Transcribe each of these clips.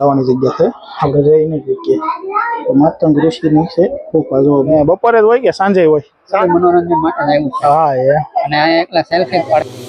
જવાની જગ્યા છે. આપણે જઈ નહીં શકીએ માતંગ ઋષિની છે. જો બપોરે જ હોય કે સાંજે હોય? મનોરંજન માટે હા એ. અને એકલા સેલ્ફી પાડ.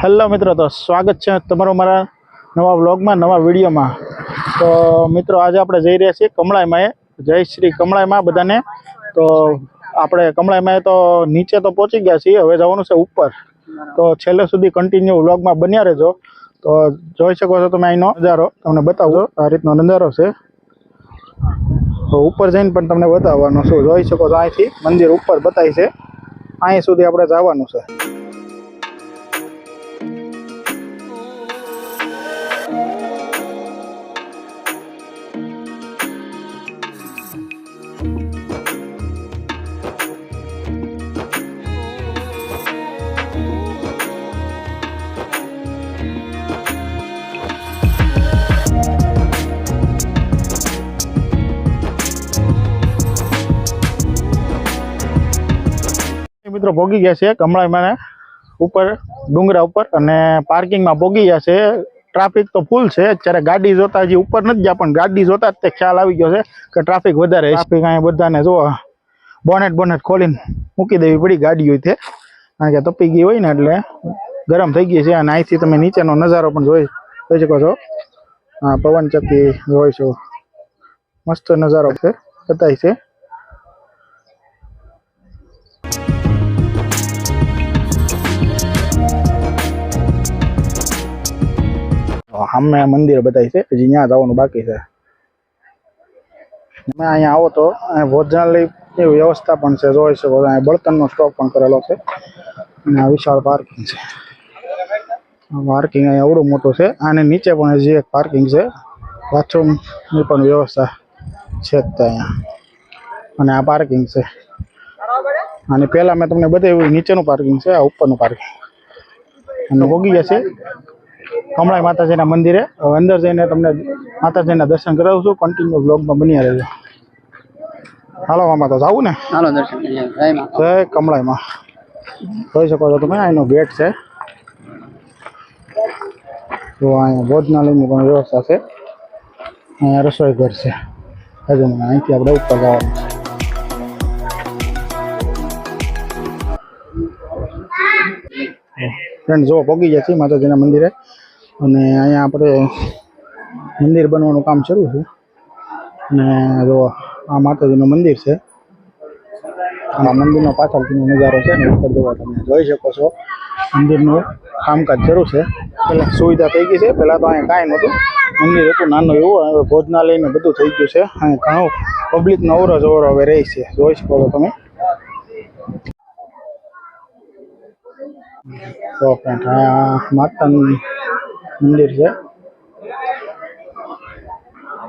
હેલો મિત્રો, તો સ્વાગત છે તમારો મારા નવા વ્લોગમાં, નવા વિડીયોમાં. તો મિત્રો, આજે આપણે જઈ રહ્યા છીએ કમળાઈમાં જય શ્રી કમળાઈમાં બધાને. તો આપણે કમળાઈમાં તો નીચે તો પહોંચી ગયા છીએ, હવે જવાનું છે ઉપર. તો છેલ્લે સુધી કન્ટિન્યુ વ્લોગમાં બન્યા રહેજો. તો જોઈ શકો છો તમે અહીંનો નજારો, તમને બતાવો. આ રીતનો નજારો છે. તો ઉપર જઈને પણ તમને બતાવવાનો છું. જોઈ શકો છો અહીંથી મંદિર ઉપર બતાવી છે. અહીં સુધી આપણે જવાનું છે. મિત્રો ભોગી ગયા છે. હમણાં મને ઉપર, ડુંગરા ઉપર અને પાર્કિંગમાં ભોગી ગયા છે. ટ્રાફિક તો ફૂલ છે. અત્યારે ગાડી જોતા હજી ઉપર નથી ગયા, પણ ગાડી જોતા જ તે ખ્યાલ આવી ગયો છે કે ટ્રાફિક વધારે ટ્રાફિક અહીંયા બધાને જો બોનેટ બોનેટ ખોલીને મૂકી દેવી પડી ગાડી હોય તે. કારણ કે તપી ગઈ હોય ને એટલે ગરમ થઈ ગઈ છે અને અહીંથી તમે નીચેનો નજારો પણ જોઈ જોઈ શકો છો. હા પવન ચક્કી જોઈ છો મસ્ત નજારો છે. બતાય છે. સામે મંદિર બતાવી છે, હજી ત્યાં જવાનું બાકી છે. તમે અહીંયા આવો તો, અહીંયા ભોજનાલય એવી વ્યવસ્થા પણ છે જોઈ શકો અહીંયા બળતણનો સ્ટોક પણ કરેલો છે. અને આ વિશાળ પાર્કિંગ છે. પાર્કિંગ અહીંયા એવડું મોટું છે. અને નીચે પણ હજી એક પાર્કિંગ છે. બાથરૂમની પણ વ્યવસ્થા છે જ અહીંયા અને આ પાર્કિંગ છે. અને પહેલાં મેં તમને બતાવ્યું, નીચેનું પાર્કિંગ છે, આ ઉપરનું પાર્કિંગ. અને ભોગી જશે કમળાઈ માતાજીના મંદિરે. હવે અંદર જઈને તમને માતાજીના દર્શન કરાવું છું. કન્ટિન્યુ બ્લોગમાં બન્યા રહેજો. હાલો મામા તો જાવું ને? દર્શન જય કમળાઈમાં જોઈ શકો છો તમે અહીંનો ગેટ છે. તો અહીંયા ભોજનાલયની પણ વ્યવસ્થા છે. અહીંયા રસોઈ ઘર છે. હજુ મને અહીંથી આપણે ઉપર જવાનું છે. ફ્રેન્ડ જો પગી ગયા છીએ માતાજીના મંદિરે. અને અહીંયા આપણે મંદિર બનવાનું કામ શરૂ છે અને જો આ માતાજીનું મંદિર છે. આ મંદિરનો પાછળનો નજારો છે ઉપર જોવા તમે, જોઈ શકો છો. મંદિરનું કામકાજ શરૂ છે. પહેલાં સુવિધા થઈ ગઈ છે. પહેલાં તો અહીંયા કાંઈ નહોતું. મંદિર હતું, નાનું એવું, હવે ભોજનાલય ને બધું થઈ ગયું છે. અહીંયા ઘણું પબ્લિકનો અવરો જ અવરો હવે રહી છે. જોઈ શકો છો તમે. તો માતાનું મંદિર છે.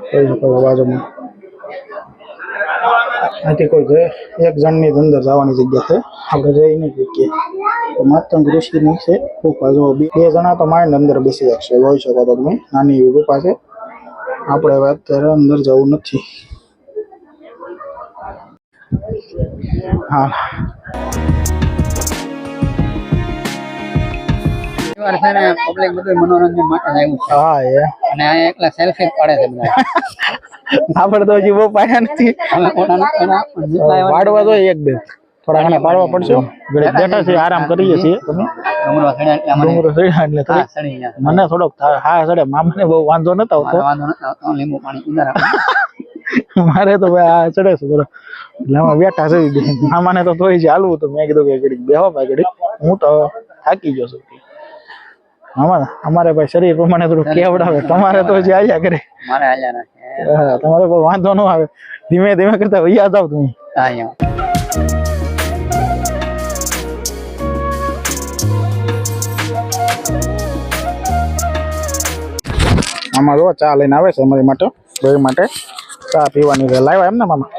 શકો છો બાજુમાં. અહીંથી કોઈ એક જણની અંદર જવાની જગ્યા છે. આપણે જઈ નહીં શકીએ તો માતંગ ઋષિની છે. ગુફા જો બે જણા તો માંડ અંદર બેસી શકશે જોઈ શકો તો તમે. નાની એવી ગુફા છે. આપણે હવે અત્યારે અંદર જવું નથી. હા વાર છે ને પબ્લિક બધું મનોરંજન માટે આવ્યું છે. હા એ. અને આ એકલા સેલ્ફી પાડે છે બધા. આપણે તો હજી બહુ પાયા નથી વાડવા તો એક બે. થોડા ઘણા પાડવા પડશે. બેઠા છે આરામ કરીએ છીએ. મને થોડોક હા સડે. મામાને બહુ વાંધો નતો આવતો. લીંબુ પાણી મારે તો ભાઈ આ ચડે છે બરો એટલે આમાં બેઠા છે મામાને તો તોય ચાલવું હાલવું તો મેં કીધું કે ઘડીક બેહો ભાઈ ઘડીક. હું તો થાકી ગયો છું. મામા અમારે ભાઈ શરીર પ્રમાણે થોડું કેવડાવે. તમારે તો જે આયા કરે મારે તમારે કોઈ વાંધો ન આવે. ધીમે ધીમે કરતા વૈયા જાવ તમે અહીંયા આમાં જો ચા લઈને આવે છે અમારી માટે ભાઈ માટે. ચા પીવાની છે. લાવ્યા એમ ને મામા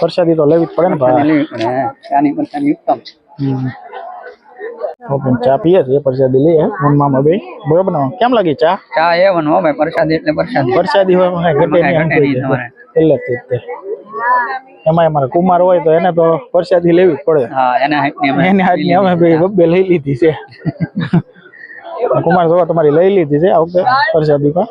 પ્રસાદી તો લેવી જ પડે ને ભાઈ. ઓકે, ચા પીએ છીએ પ્રસાદી લઈએ. મનમાં ને ભાઈ બરોબર ને? કેમ લાગી ચા? ચા એ વન હો ભાઈ પ્રસાદ એટલે પ્રસાદ. પ્રસાદી હોય મને ઘટે નહીં. પહેલેથી જ તે. એમાં અમારે કુમાર હોય તો એને તો પ્રસાદી લેવી જ પડે. હા એના અમે એની હાથની અમે બે બબ્બે લઈ લીધી છે. કુમાર જોવા તમારી લઈ લીધી છે આ વખતે પ્રસાદી પણ.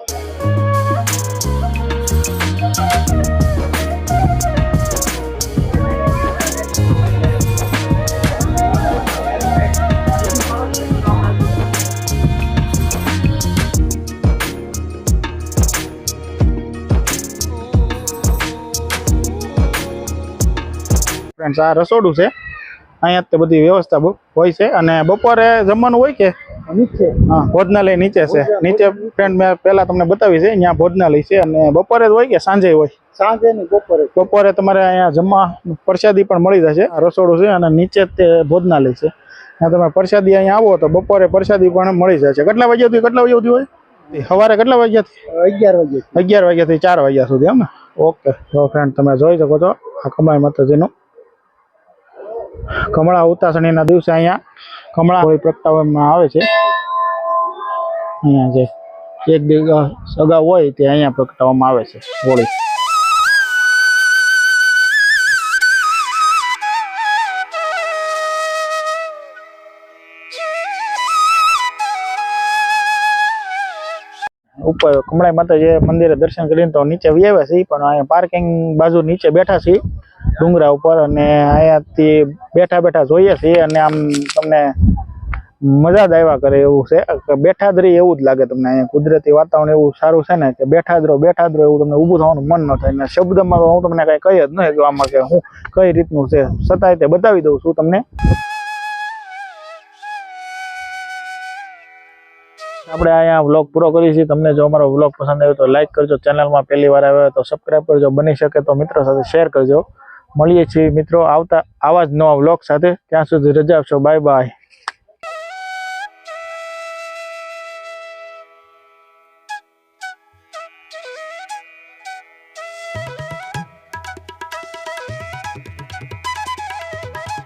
ફ્રેન્ડ્સ આ રસોડું છે. અહીંયા તે બધી વ્યવસ્થા હોય છે અને બપોરે જમવાનું હોય કે? હા ભોજનાલય નીચે છે. નીચે ફ્રેન્ડ મેં પહેલા તમને બતાવી છે અહીંયા ભોજનાલય છે અને બપોરે જ હોય કે સાંજે હોય? સાંજે બપોરે. બપોરે તમારે અહીંયા જમવા પ્રસાદી પણ મળી જશે. આ રસોડું છે અને નીચે તે ભોજનાલય છે. ત્યાં તમે પ્રસાદી અહીંયા આવો તો બપોરે પ્રસાદી પણ મળી જશે કેટલા વાગ્યાથી કેટલા વાગ્યા સુધી હોય? સવારે કેટલા વાગ્યાથી? અગિયાર વાગ્યા અગિયાર વાગ્યાથી ચાર વાગ્યા સુધી એમ ને? ઓકે તો ફ્રેન્ડ તમે જોઈ શકો છો આ કમાઈ માતાજીનું. કમળા ઉતાસણીના દિવસે અહીંયા કમળા હોળી પ્રગટાવવામાં આવે છે. અહીંયા જે એક દિવસ અગાઉ હોય તે અહીંયા પ્રગટાવવામાં આવે છે, હોળી. ઉપર કમળાઈ માતાજી મંદિરે દર્શન કરીને તો નીચે વ્યાવ્યા છીએ, પણ અહીંયા પાર્કિંગ બાજુ નીચે બેઠા છીએ. ડુંગરા ઉપર અને અહીંયાથી બેઠા બેઠા જોઈએ છીએ અને આમ તમને મજા જ આવ્યા કરે એવું છે. બેઠા જ એવું જ લાગે તમને અહીંયા કુદરતી વાતાવરણ એવું સારું છે ને કે બેઠા જ બેઠા જ એવું તમને ઊભું થવાનું મન ન થાય. ને શબ્દમાં હું તમને કઈ કહી જ નહીં કે આમાં કે હું કઈ રીતનું છે. છતાંય તે બતાવી દઉં છું તમને. આપણે અહીંયા વ્લોગ પૂરો કરીએ છીએ. તમને જો અમારો વ્લોગ પસંદ આવ્યો તો લાઇક કરજો. ચેનલમાં પહેલી વાર આવ્યો તો સબસ્ક્રાઈબ કરજો. બની શકે તો મિત્રો સાથે શેર કરજો. મળીએ છીએ મિત્રો. આવતા આવા જ નવા વ્લોગ સાથે. ત્યાં સુધી રજા આપશો. Bye bye